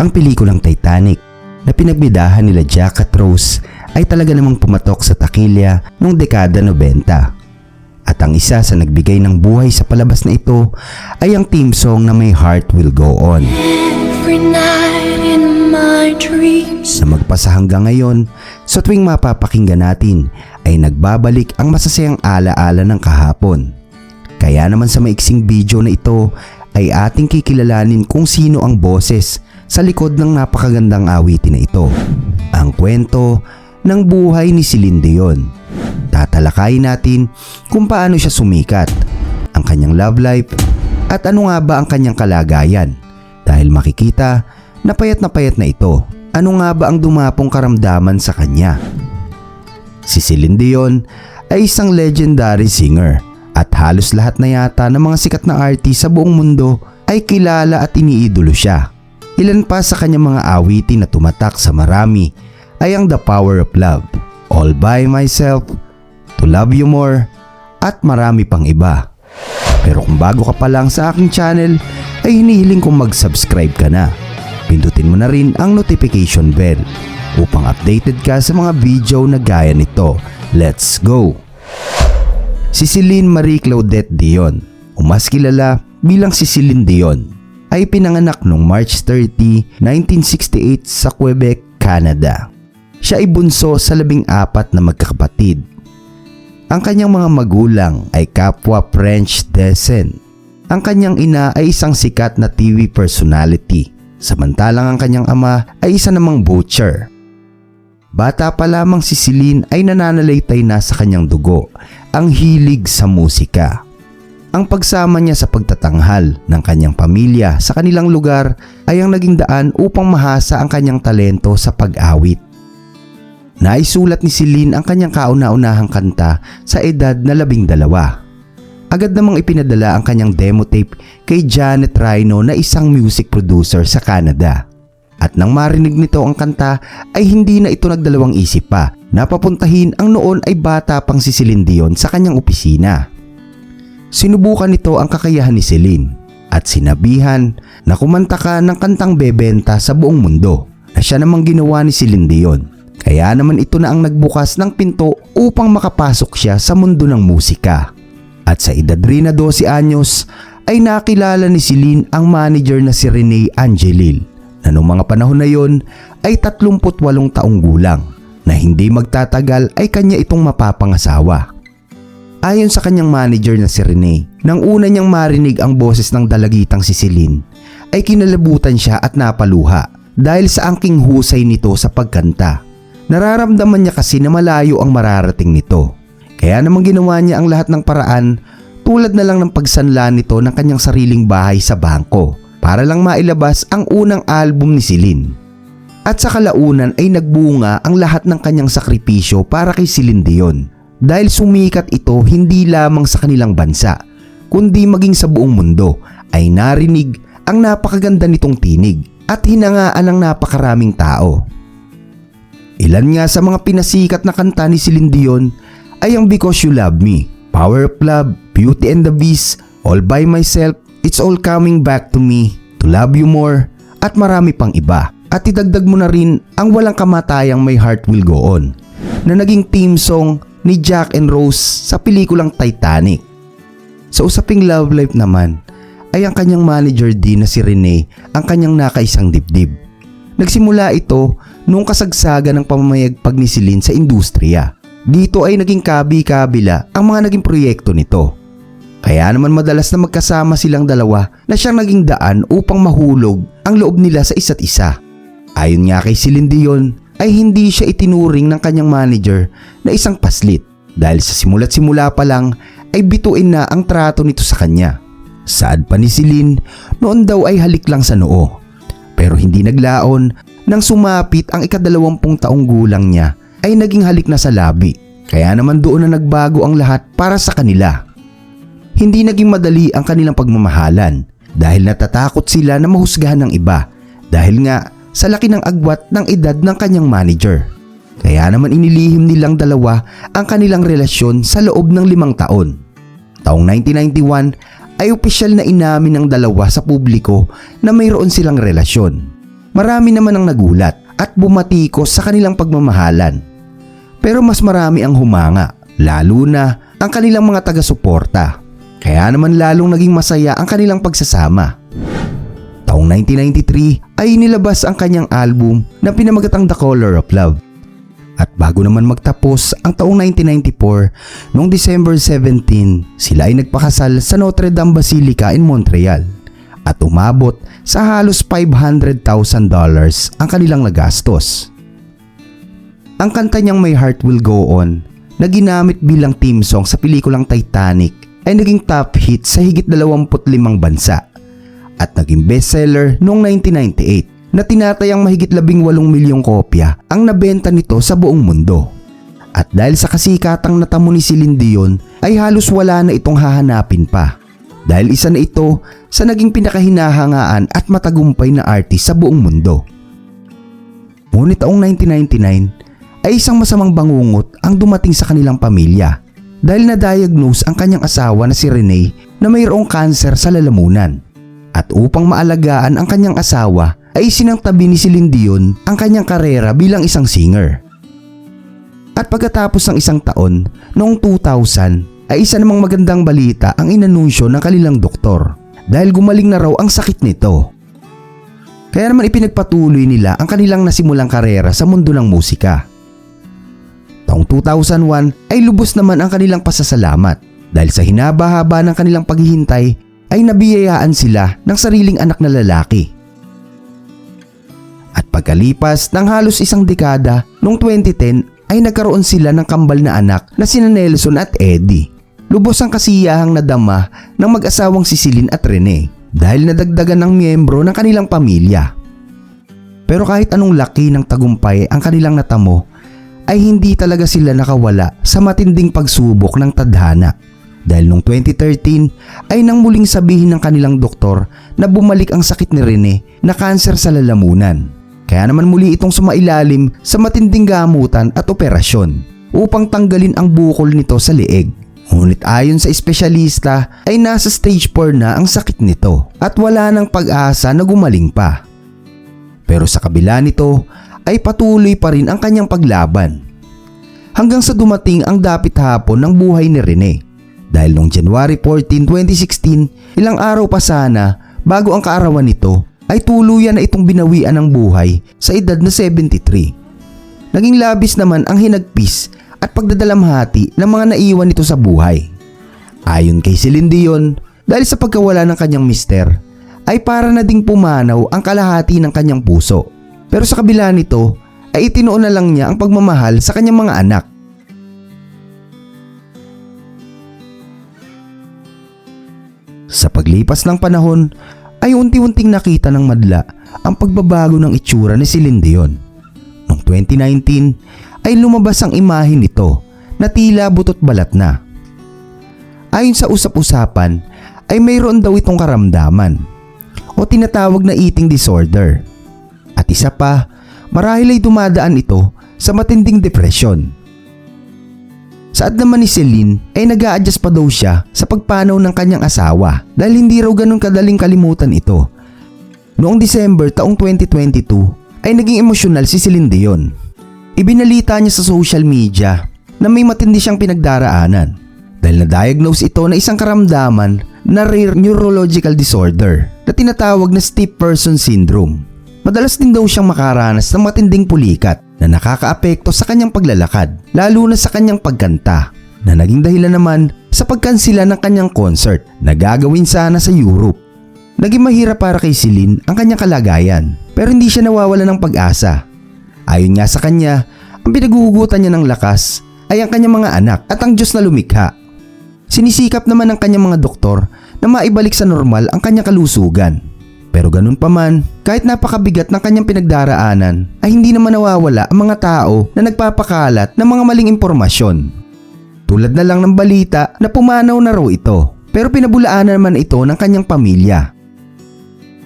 Ang pelikulang Titanic na pinagbidahan nila Jack at Rose ay talaga namang pumatok sa takilya noong dekada 90. At ang isa sa nagbigay ng buhay sa palabas na ito ay ang theme song na may Heart Will Go On Every night in my dreams, na magpasa hanggang ngayon sa tuwing mapapakinggan natin ay nagbabalik ang masasayang alaala ng kahapon. Kaya naman sa maiksing video na ito ay ating kikilalanin kung sino ang boses sa likod ng napakagandang awitin na ito. Ang kwento ng buhay ni Celine Dion. Tatalakayin natin kung paano siya sumikat, ang kanyang love life, at ano nga ba ang kanyang kalagayan. Dahil makikita na payat na payat na ito, ano nga ba ang dumapong karamdaman sa kanya? Si Celine Dion ay isang legendary singer at halos lahat na yata ng mga sikat na artist sa buong mundo ay kilala at iniidolo siya. Ilan pa sa kanyang mga awitin na tumatak sa marami ay ang The Power of Love, All By Myself, To Love You More, at marami pang iba. Pero kung bago ka pa lang sa aking channel, ay hinihiling kong mag-subscribe ka na. Pindutin mo na rin ang notification bell upang updated ka sa mga video na gaya nito. Let's go! Si Celine Marie Claudette Dion, o mas kilala bilang si Celine Dion, ay pinanganak noong March 30, 1968 sa Quebec, Canada. Siya ay bunso sa labing apat na magkakapatid. Ang kanyang mga magulang ay kapwa French descent. Ang kanyang ina ay isang sikat na TV personality, samantalang ang kanyang ama ay isa namang butcher. Bata pa lamang si Celine ay nananalaytay na sa kanyang dugo ang hilig sa musika. Ang pagsama niya sa pagtatanghal ng kanyang pamilya sa kanilang lugar ay ang naging daan upang mahasa ang kanyang talento sa pag-awit. Naisulat ni Celine ang kanyang kauna-unahang kanta sa edad na labing dalawa. Agad namang ipinadala ang kanyang demo tape kay Janet Rhino na isang music producer sa Canada. At nang marinig nito ang kanta ay hindi na ito nagdalawang isip pa. Napapuntahin ang noon ay bata pang si Celine Dion sa kanyang opisina. Sinubukan nito ang kakayahan ni Celine at sinabihan na kumanta ka ng kantang bebenta sa buong mundo na siya namang ginawa ni Celine Dion. Kaya naman ito na ang nagbukas ng pinto upang makapasok siya sa mundo ng musika. At sa edad rin na 12 anyos ay nakilala ni Celine ang manager na si Rene Angelil na noong mga panahon na yon ay 38 taong gulang na hindi magtatagal ay kanya itong mapapangasawa. Ayon sa kanyang manager na si Rene, nang una niyang marinig ang boses ng dalagitang si Celine, ay kinalabutan siya at napaluha dahil sa angking husay nito sa pagkanta. Nararamdaman niya kasi na malayo ang mararating nito. Kaya namang ginawa niya ang lahat ng paraan tulad na lang ng pagsanla nito ng kanyang sariling bahay sa bangko para lang mailabas ang unang album ni Celine. At sa kalaunan ay nagbunga ang lahat ng kanyang sakripisyo para kay Celine Dion dahil sumikat ito hindi lamang sa kanilang bansa kundi maging sa buong mundo ay narinig ang napakaganda nitong tinig at hinangaan ng napakaraming tao. Ilan nga sa mga pinasikat na kanta ni Celine Dion ay ang Because You Love Me, Power of Love, Beauty and the Beast, All By Myself, It's All Coming Back to Me, To Love You More, at marami pang iba. At idagdag mo na rin ang walang kamatayang My Heart Will Go On na naging theme song ni Jack and Rose sa pelikulang Titanic. Sa usaping love life naman, ay ang kanyang manager din na si Rene ang kanyang nakaisang dibdib. Nagsimula ito nung kasagsagan ng pamamayagpag ni Celine sa industriya. Dito ay naging kabi-kabila ang mga naging proyekto nito. Kaya naman madalas na magkasama silang dalawa na siyang naging daan upang mahulog ang loob nila sa isa't isa. Ayon nga kay Celine Dion ay hindi siya itinuring ng kanyang manager na isang paslit dahil sa simula't simula pa lang ay bituin na ang trato nito sa kanya. Saad pa ni Celine, noon daw ay halik lang sa noo. Pero hindi naglaon nang sumapit ang ikadalawampung taong gulang niya ay naging halik na sa labi. Kaya naman doon na nagbago ang lahat para sa kanila. Hindi naging madali ang kanilang pagmamahalan dahil natatakot sila na mahusgahan ng iba dahil nga sa laki ng agwat ng edad ng kanyang manager. Kaya naman inilihim nilang dalawa ang kanilang relasyon sa loob ng limang taon. Taong 1991 ay opisyal na inamin ng dalawa sa publiko na mayroon silang relasyon. marami naman ang nagulat at bumatikos sa kanilang pagmamahalan. Pero mas marami ang humanga, lalo na ang kanilang mga taga-suporta. Kaya naman lalong naging masaya ang kanilang pagsasama. Taong 1993 ay nilabas ang kanyang album na pinamagatang The Color of Love. At bago naman magtapos ang taong 1994, noong December 17, sila ay nagpakasal sa Notre Dame Basilica in Montreal at umabot sa halos $500,000 ang kanilang nagastos. Ang kanta niyang My Heart Will Go On na ginamit bilang theme song sa pelikulang Titanic ay naging top hit sa higit 25 bansa at naging bestseller noong 1998 na tinatayang mahigit 18 milyong kopya ang nabenta nito sa buong mundo. At dahil sa kasikatang natamo ni Celine Dion ay halos wala na itong hahanapin pa dahil isa na ito sa naging pinakahinahangaan at matagumpay na artist sa buong mundo. Ngunit taong 1999 ay isang masamang bangungot ang dumating sa kanilang pamilya dahil na-diagnose ang kanyang asawa na si Rene na mayroong kanser sa lalamunan. At upang maalagaan ang kanyang asawa ay sinangtabi ni Celine Dion ang kanyang karera bilang isang singer. At pagkatapos ng isang taon, noong 2000, ay isa namang magandang balita ang inanunsyo ng kanilang doktor dahil gumaling na raw ang sakit nito. Kaya naman ipinagpatuloy nila ang kanilang nasimulang karera sa mundo ng musika. Taong 2001 ay lubos naman ang kanilang pasasalamat dahil sa hinaba-haba ng kanilang paghihintay ay nabiyayaan sila ng sariling anak na lalaki. At pagkalipas ng halos isang dekada, noong 2010 ay nagkaroon sila ng kambal na anak na sina Nelson at Eddie. Lubos ang kasiyahang nadama ng mag-asawang si Celine at Rene dahil nadagdagan ng miyembro ng kanilang pamilya. Pero kahit anong laki ng tagumpay ang kanilang natamo, ay hindi talaga sila nakawala sa matinding pagsubok ng tadhana. Dahil noong 2013 ay nang muling sabihin ng kanilang doktor na bumalik ang sakit ni Rene na kanser sa lalamunan. Kaya naman muli itong sumailalim sa matinding gamutan at operasyon upang tanggalin ang bukol nito sa leeg. Ngunit ayon sa espesyalista ay nasa stage 4 na ang sakit nito at wala nang pag-asa na gumaling pa. Pero sa kabila nito ay patuloy pa rin ang kanyang paglaban. Hanggang sa dumating ang dapit hapon ng buhay ni Rene. Dahil noong January 14, 2016, ilang araw pa sana bago ang kaarawan nito ay tuluyan na itong binawian ng buhay sa edad na 73. Naging labis naman ang hinagpis at pagdadalamhati ng mga naiwan nito sa buhay. Ayon kay Celine Dion, dahil sa pagkawala ng kanyang mister, ay para na ding pumanaw ang kalahati ng kanyang puso. Pero sa kabila nito, ay itinuon na lang niya ang pagmamahal sa kanyang mga anak. Sa paglipas ng panahon, ay unti-unting nakita ng madla ang pagbabago ng itsura ni Celine Dion. Noong 2019 ay lumabas ang imahe nito na tila butot balat na. Ayon sa usap-usapan ay mayroon daw itong karamdaman o tinatawag na eating disorder. At isa pa, marahil ay dumadaan ito sa matinding depresyon. Saad naman ni Celine ay nag adjust pa daw siya sa pagpanaw ng kanyang asawa dahil hindi raw ganun kadaling kalimutan ito. Noong December taong 2022 ay naging emosyonal si Celine Dion. Ibinalita niya sa social media na may matindi siyang pinagdaraanan dahil na-diagnose ito na isang karamdaman na rare neurological disorder na tinatawag na stiff person syndrome. Madalas din daw siyang makaranas ng matinding pulikat na nakakaapekto sa kanyang paglalakad, lalo na sa kanyang pagkanta, na naging dahilan naman sa pagkansila ng kanyang concert na gagawin sana sa Europe. Naging mahirap para kay Celine ang kanyang kalagayan, pero hindi siya nawawala ng pag-asa. Ayon nga sa kanya, ang pinaguhugutan niya ng lakas ay ang kanyang mga anak at ang Diyos na lumikha. Sinisikap naman ng kanyang mga doktor na maibalik sa normal ang kanyang kalusugan. Pero ganun pa man, kahit napakabigat ng kanyang pinagdaraanan, ay hindi naman nawawala ang mga tao na nagpapakalat ng mga maling impormasyon. Tulad na lang ng balita na pumanaw na raw ito, pero pinabulaanan naman ito ng kanyang pamilya.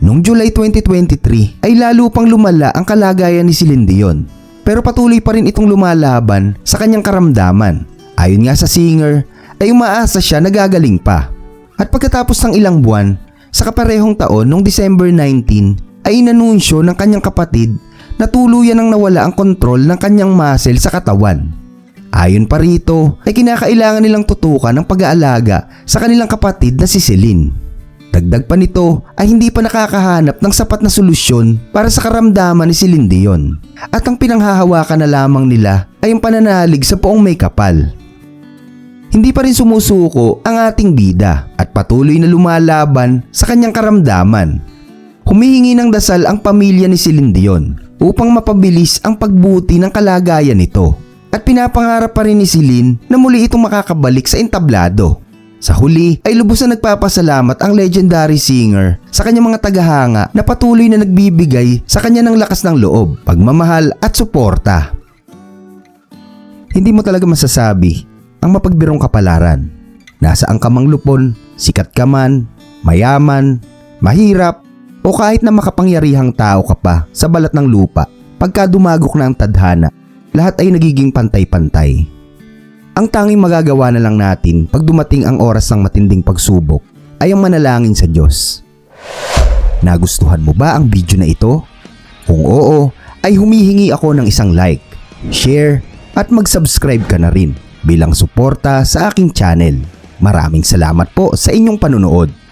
Noong July 2023 ay lalo pang lumala ang kalagayan ni Celine Dion, pero patuloy pa rin itong lumalaban sa kanyang karamdaman. Ayon nga sa singer, ay umaasa siya na gagaling pa. At pagkatapos ng ilang buwan, sa kaparehong taon noong December 19 ay inanunsyo ng kanyang kapatid na tuluyan ang nawala ang kontrol ng kanyang muscle sa katawan. Ayon pa rito ay kinakailangan nilang tutukan ng pag-aalaga sa kanilang kapatid na si Celine. Dagdag pa nito ay hindi pa nakakahanap ng sapat na solusyon para sa karamdaman ni Celine Dion. At ang pinanghahawakan na lamang nila ay ang pananalig sa poong may kapal. Hindi pa rin sumusuko ang ating bida at patuloy na lumalaban sa kanyang karamdaman. Humihingi ng dasal ang pamilya ni Celine Dion upang mapabilis ang pagbuti ng kalagayan nito. At pinapangarap pa rin ni Celine na muli itong makakabalik sa entablado. Sa huli ay lubos na nagpapasalamat ang legendary singer sa kanyang mga tagahanga na patuloy na nagbibigay sa kanya ng lakas ng loob, pagmamahal at suporta. Hindi mo talaga masasabi ang mapagbirong kapalaran. Nasaan ka mang lupon, sikat ka man, mayaman, mahirap, o kahit na makapangyarihang tao ka pa sa balat ng lupa, pagka dumagok na ang tadhana, lahat ay nagiging pantay-pantay. Ang tanging magagawa na lang natin pag dumating ang oras ng matinding pagsubok ay ang manalangin sa Diyos. Nagustuhan mo ba ang video na ito? Kung oo, ay humihingi ako ng isang like, share, at mag-subscribe ka na rin bilang suporta sa aking channel. Maraming salamat po sa inyong panunood.